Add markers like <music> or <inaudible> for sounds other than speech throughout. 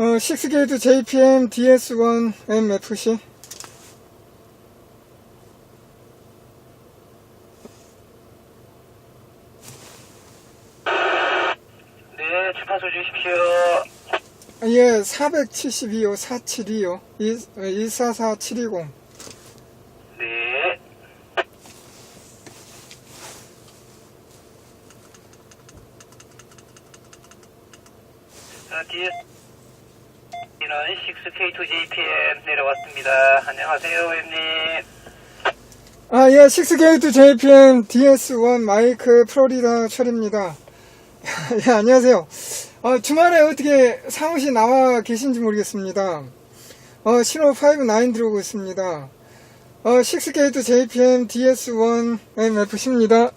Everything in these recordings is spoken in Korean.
어, 6게이트 JPM DS1 MFC. 네, 주파수 주십시오. 예, 472요, 472요. 144720. 네. 자, 뒤에 이는 6K2JPM 내려왔습니다. 엠님. 아, 예, 6게이트 JPM DS1 마이크 프로리다 철입니다. <laughs> 예, 안녕하세요. 어, 주말에 어떻게 사무실 나와 계신지 모르겠습니다. 어, 신호 59 들어오고 있습니다. 어, 6게이트 JPM DS1 MFC입니다.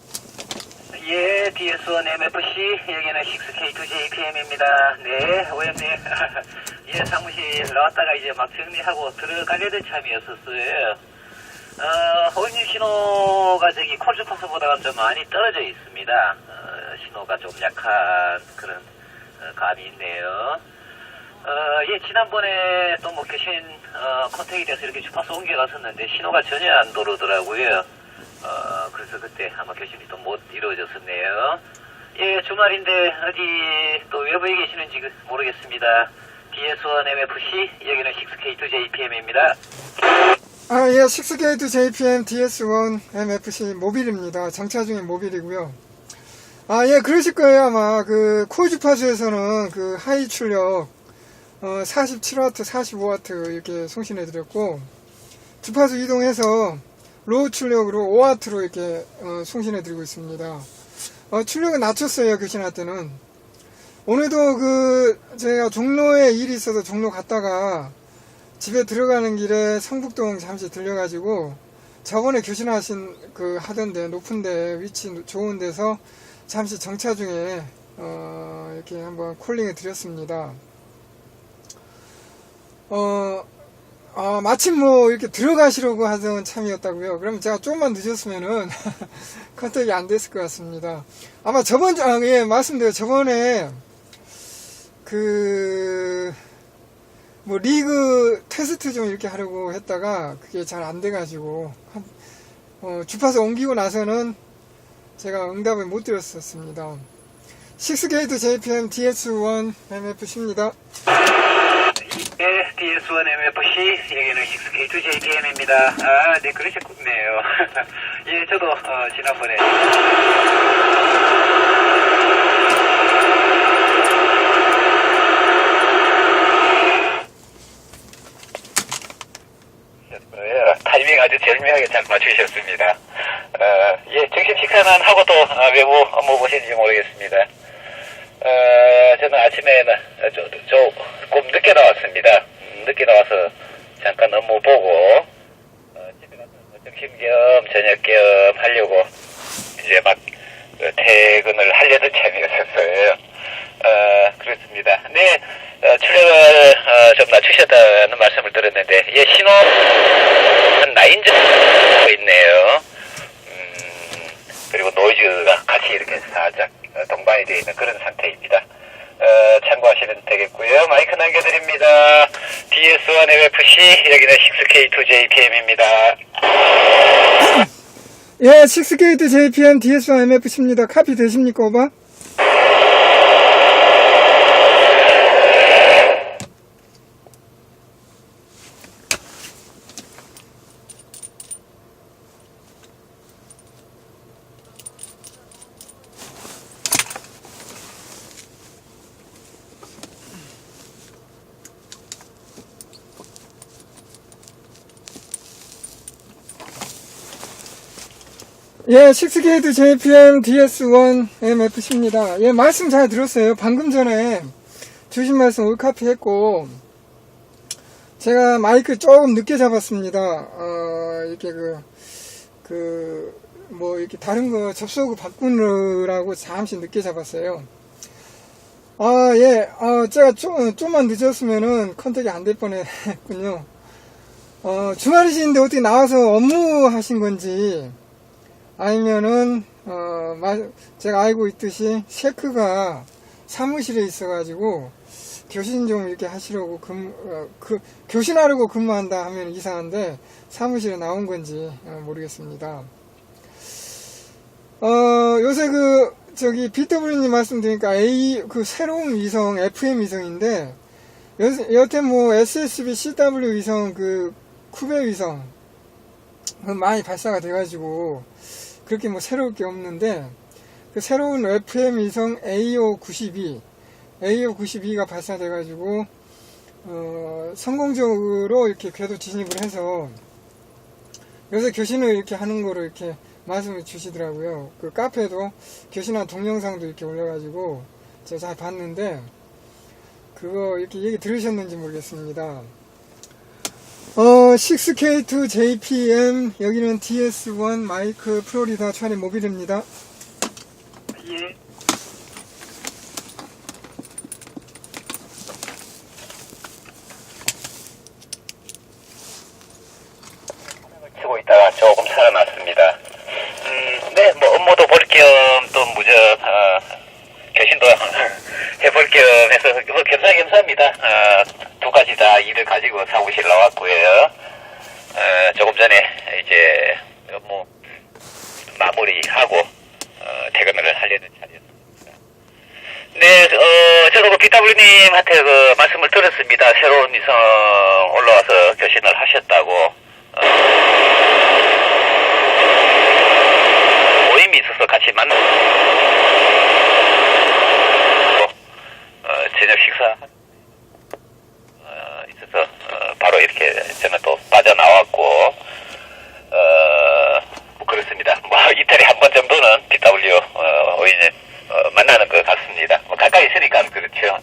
예, DS1 MFC, 여기는 6K2JPM입니다. 네, 오엠님. <laughs> 예, 사무실 나왔다가 이제 막 정리하고 들어가려던 참이었었어요. 어, 오엠님 신호가 저기 콜주파스보다는 좀 많이 떨어져 있습니다. 어, 신호가 좀 약한 그런 어, 감이 있네요. 어, 예, 지난번에 또 뭐 교신, 어, 컨택이 돼서 이렇게 주파수 옮겨갔었는데 신호가 전혀 안 들어오더라고요. 어, 그래서 그때 아마 교신이 또 못 이루어졌었네요. 예, 주말인데 어디 또 외부에 계시는지 그 모르겠습니다. DS1 MFC, 여기는 6K2JPM입니다. 아, 예, 6게이트 JPM DS1 MFC 모빌입니다. 정차 중인 모빌이고요. 아, 예, 그러실 거예요, 아마. 그, 코어 주파수에서는 그 하이 출력, 어, 47W, 45W 이렇게 송신해드렸고, 주파수 이동해서 로우 출력으로 5W로 이렇게, 어, 송신해드리고 있습니다. 어, 출력은 낮췄어요, 교신할 때는. 오늘도 그, 제가 종로에 일이 있어서 종로 갔다가, 집에 들어가는 길에 성북동 잠시 들려가지고 저번에 교신하신 그 하던데 높은데 위치 좋은 데서 잠시 정차 중에 어 이렇게 한번 콜링을 드렸습니다. 어, 아, 마침 뭐 이렇게 들어가시려고 하던 참이었다고요. 그러면 제가 조금만 늦었으면은 <laughs> 컨택이 안 됐을 것 같습니다. 아마 저번 주, 아, 예, 말씀드려요. 저번에 그, 뭐 리그 테스트 좀 이렇게 하려고 했다가 그게 잘 안 돼가지고 한- 어, 주파수 옮기고 나서는 제가 응답을 못 드렸었습니다. 6게이트 JPM DS1 MFC입니다. 예, DS1 MFC, 여기는 6K2JPM입니다. 아, 네, 그러셨군요. <laughs> 예, 저도, 어, 지난번에. 예, 타이밍 아주 절묘하게 잘 맞추셨습니다. 어, 예, 정식 식사는 하고 또 어, 외부 업무 보시는지 모르겠습니다. 어, 저는 아침에는 어, 저, 조금 늦게 나왔습니다. 음, 늦게 나와서 잠깐 업무 보고 어, 집에 가서 뭐 점심 겸 저녁 겸 하려고 이제 막 어, 퇴근을 하려던 참이었었어요. 어, 그렇습니다. 네, 어, 출력을 어, 좀 낮추셨다는 말씀을 들었는데 예, 신호 한 라인 정도 있네요. 음, 그리고 노이즈가 같이 이렇게 살짝 어, 동반이 되어 있는 그런 상태입니다. 어, 참고하시면 되겠고요. 마이크 남겨드립니다. DS1 MFC, 여기는 6K2JPM입니다. 예, 6게이트 JPM DS1 MFC입니다. 카피 되십니까, 오바? 예, 6게이트 JPM DS1 MFC입니다. 예, 말씀 잘 들었어요. 방금 전에 주신 말씀 올카피 했고, 제가 마이크 조금 늦게 잡았습니다. 어, 이렇게 그, 그, 뭐, 이렇게 다른 거 접속을 바꾸느라고 잠시 늦게 잡았어요. 아, 예, 어, 제가 좀, 좀만 늦었으면은 컨택이 안 될 뻔 했군요. 어, 주말이신데 어떻게 나와서 업무 하신 건지, 아니면은 어, 마- 제가 알고 있듯이 셰크가 사무실에 있어가지고 교신 좀 이렇게 하시려고 근무, 어, 그, 교신하려고 근무한다 하면 이상한데 사무실에 나온 건지 어, 모르겠습니다. 어, 요새 그, 저기, BW님 말씀드리니까 A, 그 새로운 위성, FM 위성인데, 여, 여태 뭐 SSB, CW 위성, 그, 쿠베 위성, 그 많이 발사가 돼가지고, 그렇게 뭐 새로울 게 없는데, 그 새로운 FM 위성 AO92, AO92가 발사돼 가지고, 어, 성공적으로 이렇게 궤도 진입을 해서, 요새 교신을 이렇게 하는 거를 이렇게 말씀을 주시더라고요. 그 카페도 교신한 동영상도 이렇게 올려가지고 제가 잘 봤는데 그거 이렇게 얘기 들으셨는지 모르겠습니다. 어, 6K2JPM 여기는 DS1 마이크 플로리다 차례 모빌입니다. 예. 치고 있다가 조금 살아났습니다. 음, 네, 뭐 업무도 볼 겸 또 무저 어, 교신도 <laughs> 해볼 겸 해서 뭐 겸사겸사입니다. 어, 두 가지 다 일을 가지고 사무실 나왔고요. 어, 조금 전에 이제 업무 마무리하고 어, 퇴근을 하려는 차례였습니다. 네, 어, 저도 그 BW님한테 그 말씀을 들었습니다. 새로운 위성 올라와서 교신을 하셨다고. 어, 모임이 있어서 같이 만나. 어, 저녁 식사 어, 있어서 어, 바로 이렇게 저는 또 빠져나왔고 어, 뭐 그렇습니다. 뭐 <laughs> 이틀에 한번 정도는 BW 어, 오인을 어, 만나는 것 같습니다. 뭐 가까이 있으니까 그렇죠.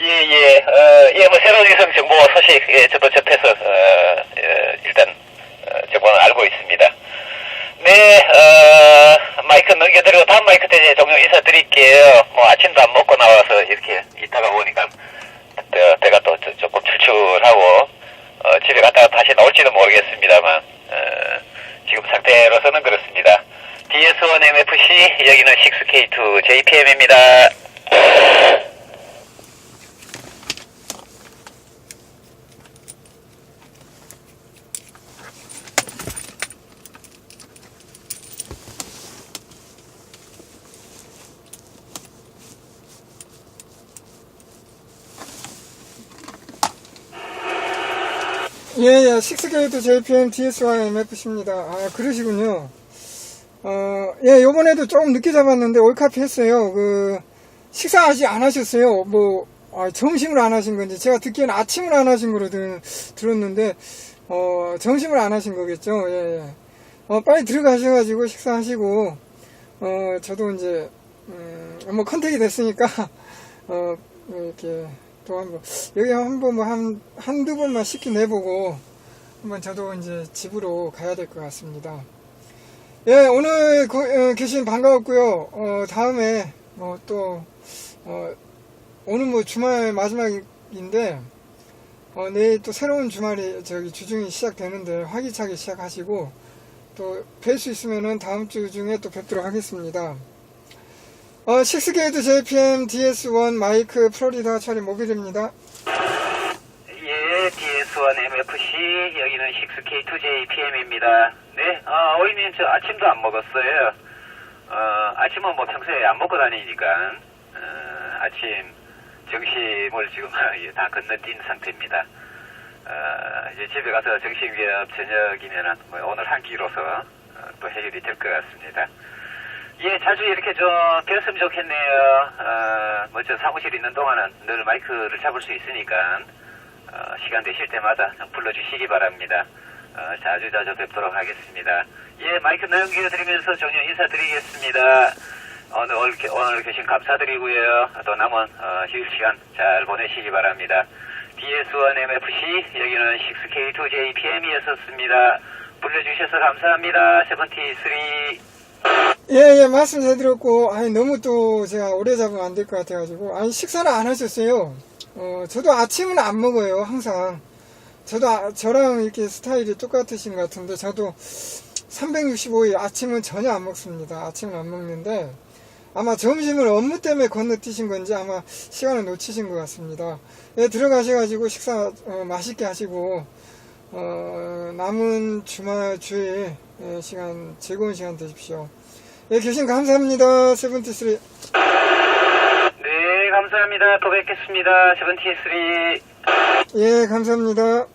예, <laughs> 예, 어, 예, 뭐 새로운 위성 정보 소식 예, 저도 접해서 어, 예, 일단 어, 정보는 알고 있습니다. 네, 어, 마이크 넘겨드리고 다음 마이크 때 종료 인사드릴게요. 뭐 아침도 안 먹고 나와서 이렇게 있다가 보니까 어, 배가 또 조- 조금 출출하고 어, 집에 갔다가 다시 나올지도 모르겠습니다만 어, 지금 상태로서는 그렇습니다. DS1MFC 여기는 6K2JPM입니다. 예, 예, 6K2 JPM DS1 MFC입니다. 아, 그러시군요. 어, 예, 요번에도 조금 늦게 잡았는데 올카피 했어요. 그, 식사 아직 안 하셨어요. 뭐, 아, 점심을 안 하신 건지, 제가 듣기에는 아침을 안 하신 거로 들, 들었는데, 어, 점심을 안 하신 거겠죠. 예, 예. 어, 빨리 들어가셔가지고 식사하시고, 어, 저도 이제, 음, 뭐 컨택이 됐으니까, <laughs> 어, 이렇게, 또 한번, 여기 한번 뭐 한, 한두 번만 시키 내보고, 한번 저도 이제 집으로 가야 될 것 같습니다. 예, 오늘 고, 어, 계신 반가웠고요. 어, 다음에 뭐또 어, 오늘 뭐 주말 마지막인데 어, 내일 또 새로운 주말이 저기 주중이 시작되는데 활기차게 시작하시고 또 뵐 수 있으면은 다음 주 중에 또 뵙도록 하겠습니다. 어, 6게이트 JPM DS1 마이크 플로리다 차례 모빌입니다. 예, DS1MFC 여기는 6K2JPM입니다. 네, 어, 오이님 저 아침도 안 먹었어요. 어, 아침은 뭐 평소에 안 먹고 다니니까 어, 아침 점심을 지금 <laughs> 예, 다 건너뛴 상태입니다. 어, 이제 집에 가서 정식 위협 저녁이면은 뭐 오늘 한 끼로서 어, 또 해결이 될 것 같습니다. 예, 자주 이렇게 좀 뵀으면 좋겠네요. 어, 뭐저 사무실 있는 동안은 늘 마이크를 잡을 수 있으니까 어, 시간 되실 때마다 좀 불러주시기 바랍니다. 어, 자주 자주 뵙도록 하겠습니다. 예, 마이크 넘겨드리면서 종료 인사드리겠습니다. 오늘, 오늘, 계신 감사드리고요. 또 남은 어, 휴일 시간 잘 보내시기 바랍니다. DS1MFC 여기는 6K2JPM이었었습니다. 불러주셔서 감사합니다. 세븐티 3 예, 예, 말씀 잘 들었고, 아니, 너무 또 제가 오래 잡으면 안 될 것 같아가지고, 아니, 식사를 안 하셨어요. 어, 저도 아침은 안 먹어요, 항상. 저도, 아- 저랑 이렇게 스타일이 똑같으신 것 같은데, 저도 365일 아침은 전혀 안 먹습니다. 아침은 안 먹는데, 아마 점심을 업무 때문에 건너뛰신 건지 아마 시간을 놓치신 것 같습니다. 예, 들어가셔가지고 식사 어, 맛있게 하시고 어, 남은 주말 주일 예, 시간 즐거운 시간 되십시오. 예, 교수님 감사합니다. 세븐티쓰리. 네, 감사합니다. 또 뵙겠습니다. 세븐티3. 예, 감사합니다.